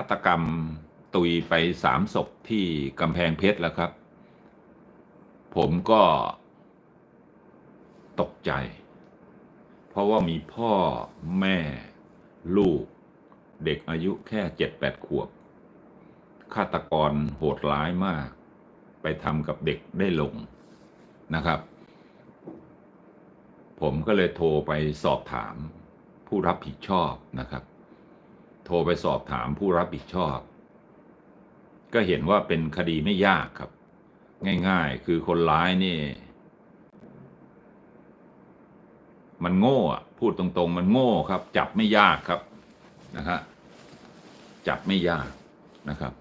าตกรรมตุยไปสามศพที่กำแพงเพชรแล้วครับ ผมก็ตกใจ เพราะว่ามีพ่อแม่ลูก เด็กอายุแค่เจ็ดแปดขวบฆาตกรโหดร้ายมาก ไปทำกับเด็กได้ลงนะครับ ผมก็เลยโทรไปสอบถามผู้รับผิดชอบนะครับ โทรไปสอบถามผู้รับผิดชอบ ก็เห็นว่าเป็นคดีไม่ยากครับ ง่ายๆ คือคนร้ายนี่ มันโง่พูดตรงๆ มันโง่ครับ จับไม่ยากครับนะฮะจับไม่ยากนะครับ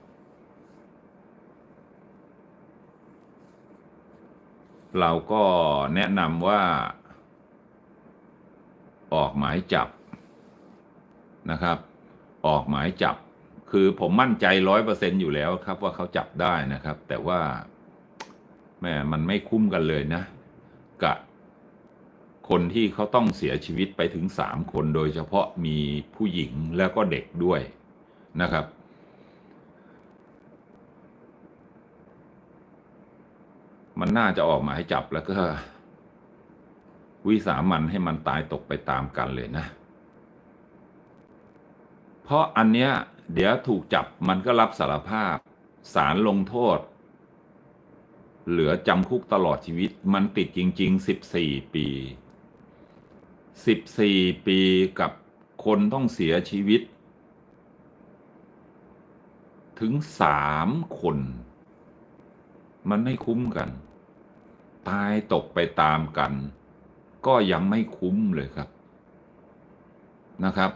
เราก็แนะนำว่า ออกหมายจับนะครับ ออกหมายจับ คือผมมั่นใจร้อยเปอร์เซ็นอยู่แล้วครับ ว่าเขาจับได้นะครับ แต่ว่าแม่มันไม่คุ้มกันเลยนะ กับคนที่เขาต้องเสียชีวิตไปถึงสามคนโดยเฉพาะมีผู้หญิงแล้วก็เด็กด้วยนะครับ มันน่าจะออกหมายจับแล้วก็ วิสามันให้มันตายตกไปตามกันเลยนะ เพราะอันเนี้ยเดี๋ยวถูกจับมันก็รับสารภาพศาลลงโทษ เหลือจำคุกตลอดชีวิตมันติดจริงๆสิบสี่ปีสิบสี่ปีกับคนต้องเสียชีวิต ถึงสามคน มันไม่คุ้มกัน ตายตกไปตามกัน ก็ยังไม่คุ้มเลยครับนะครับ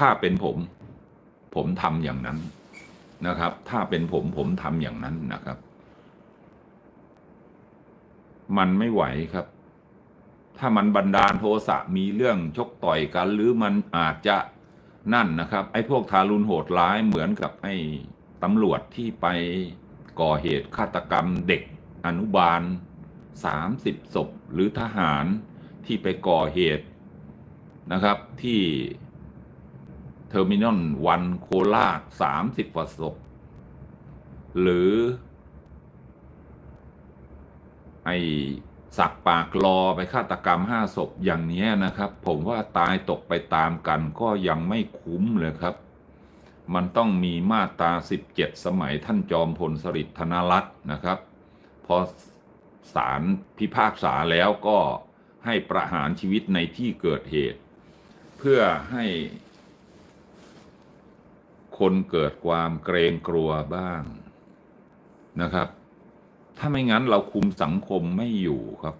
ถ้าเป็นผม ผมทำอย่างนั้นนะครับ ถ้าเป็นผมผมทำอย่างนั้นนะครับ มันไม่ไหวครับ ถ้ามันบันดาลโทสะมีเรื่องชกต่อยกัน หรือมันอาจจะนั่นนะครับ ไอ้พวกทารุณโหดร้ายเหมือนกับไอ้ตำรวจที่ไปก่อเหตุฆาตกรรมเด็กอนุบาลสามสิบศพหรือทหารที่ไปก่อเหตุนะครับที่ เทอร์มินอลวันโคราชสามสิบกว่าศพหรือ ไอสักปากรอไปฆาตกรรมห้าศพอย่างนี้นะครับ ผมว่าตายตกไปตามกันก็ยังไม่คุ้มเลยครับ มันต้องมีมาตรา17 สมัยท่านจอมพลสฤษดิ์ธนรัตน์นะครับ พอศาลพิพากษาแล้วก็ให้ประหารชีวิตในที่เกิดเหตุ เพื่อให้ คนเกิดความเกรงกลัวบ้างนะครับ ถ้าไม่งั้นเราคุมสังคมไม่อยู่ครับ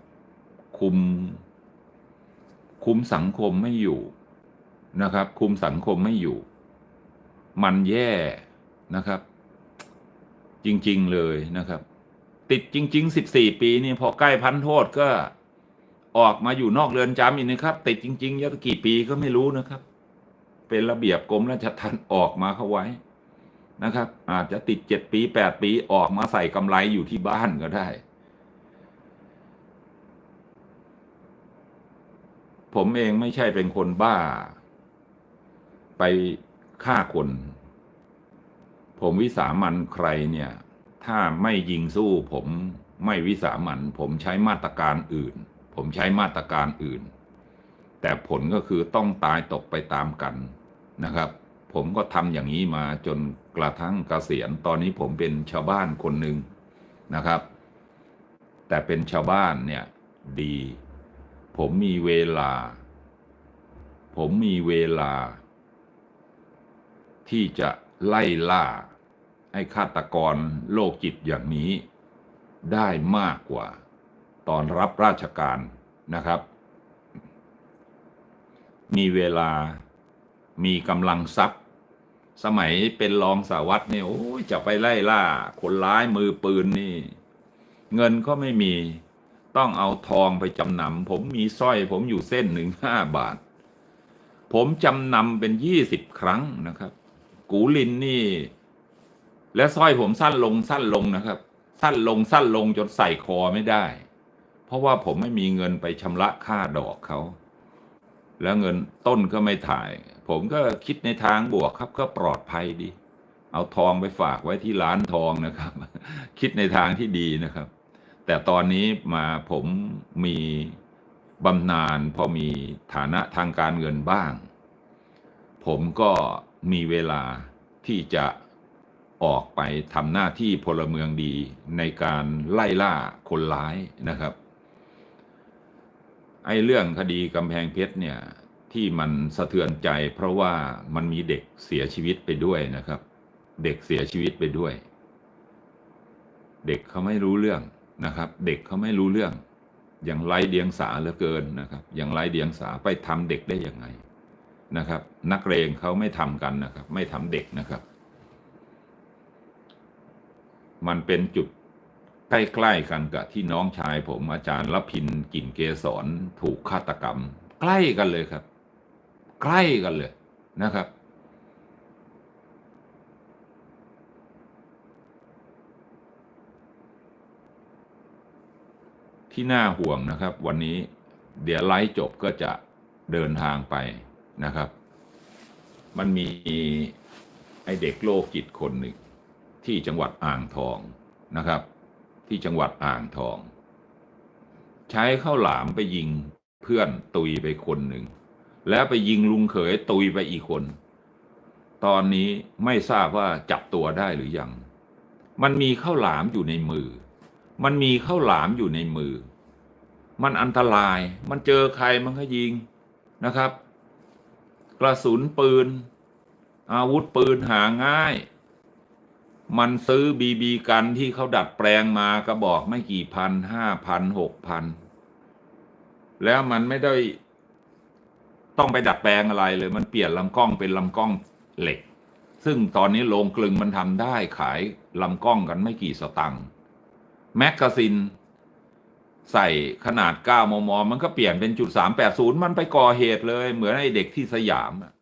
คุม คุมสังคมไม่อยู่นะครับ คุมสังคมไม่อยู่ มันแย่นะครับ จริงๆเลยนะครับ ติดจริง ๆ 14 ปีนี่พอใกล้พันโทษก็ออกมาอยู่นอกเรือนจำอีกนะครับ ติดจริงๆยะกี่ปีก็ไม่รู้นะครับ เป็นระเบียบกรมราชทัณฑ์ออกมาเข้าไว้นะครับ อาจจะติดเจ็ดปีแปดปีออกมาใส่กำไรอยู่ที่บ้านก็ได้ ผมเองไม่ใช่เป็นคนบ้า ไปฆ่าคน ผมวิสามันใครเนี่ย ถ้าไม่ยิงสู้ผมไม่วิสามันผมใช้มาตรการอื่น ผมใช้มาตรการอื่น แต่ผลก็คือต้องตายตกไปตามกัน นะครับ ผมก็ทำอย่างนี้มาจนกระทั่งเกษียณตอนนี้ผมเป็นชาวบ้านคนหนึ่งนะครับ แต่เป็นชาวบ้านเนี่ยดี ผมมีเวลา ผมมีเวลา ที่จะไล่ล่าไอ้ฆาตกรโรคจิตอย่างนี้ ได้มากกว่า ตอนรับราชการนะครับ มีเวลา มีกำลังทรัพย์ สมัยเป็นรองสาวัตรเนี่ยโอ้ยจะไปไล่ล่าคนร้ายมือปืนนี่ เงินก็ไม่มีต้องเอาทองไปจำนำผมมีสร้อย ผมอยู่เส้นหนึ่งห้าบาท ผมจำนำเป็นยี่สิบครั้งนะครับ กูลินนี่ และสร้อยผมสั้นลงสั้นลงนะครับ สั้นลงสั้นลงจนใส่คอไม่ได้ เพราะว่าผมไม่มีเงินไปชำระค่าดอกเขา แล้วเงินต้นก็ไม่ถ่าย ผมก็คิดในทางบวกครับ ก็ปลอดภัยดี เอาทองไปฝากไว้ที่ร้านทองนะครับ คิดในทางที่ดีนะครับ แต่ตอนนี้มาผมมีบำนาญพอมีฐานะทางการเงินบ้าง ผมก็มีเวลาที่จะออกไปทำหน้าที่พลเมืองดีในการไล่ล่าคนร้ายนะครับ ไอ้เรื่องคดีกำแพงเพชรเนี่ย ที่มันสะเทือนใจ เพราะว่ามันมีเด็กเสียชีวิตไปด้วยนะครับ เด็กเสียชีวิตไปด้วย เด็กเขาไม่รู้เรื่องนะครับ เด็กเขาไม่รู้เรื่อง อย่างไร้เดียงสาเหลือเกินนะครับ อย่างไร้เดียงสาไปทำเด็กได้ยังไงนะครับ นักเรงเขาไม่ทำกันนะครับ ไม่ทำเด็กนะครับ มันเป็นจุดใกล้ๆกันกับที่น้องชายผมอาจารย์รพินกิ่นเกษรถูกฆาตกรรม ใกล้กันเลยครับ ใกล้กันเลยนะครับ ที่น่าห่วงนะครับ วันนี้เดี๋ยวไลฟ์จบก็จะเดินทางไปนะครับ มันมีไอเด็กโลกจิตคนหนึ่งที่จังหวัดอ่างทองนะครับ ที่จังหวัดอ่างทอง ใช้ข้าวหลามไปยิงเพื่อนตุยไปคนหนึ่ง แล้วไปยิงลุงเขยตุยไปอีกคน ตอนนี้ไม่ทราบว่าจับตัวได้หรือยัง มันมีข้าวหลามอยู่ในมือ มันมีข้าวหลามอยู่ในมือ มันอันตราย มันเจอใครมันก็ยิงนะครับ กระสุนปืน อาวุธปืนหาง่าย มันซื้อบีบีกันที่เขาดัดแปลงมากระบอกไม่กี่พันห้าพันหกพัน แล้วมันไม่ได้ ต้องไปดัดแปลงอะไรเลย มันเปลี่ยนลำกล้องเป็นลำกล้องเหล็ก ซึ่งตอนนี้โรงกลึงมันทำได้ขายลำกล้องกันไม่กี่สตังค์แมกกาซินใส่ขนาด 9 มม มันก็เปลี่ยนเป็นจุด380 มันไปก่อเหตุเลย เหมือนไอ้เด็กที่สยามอะ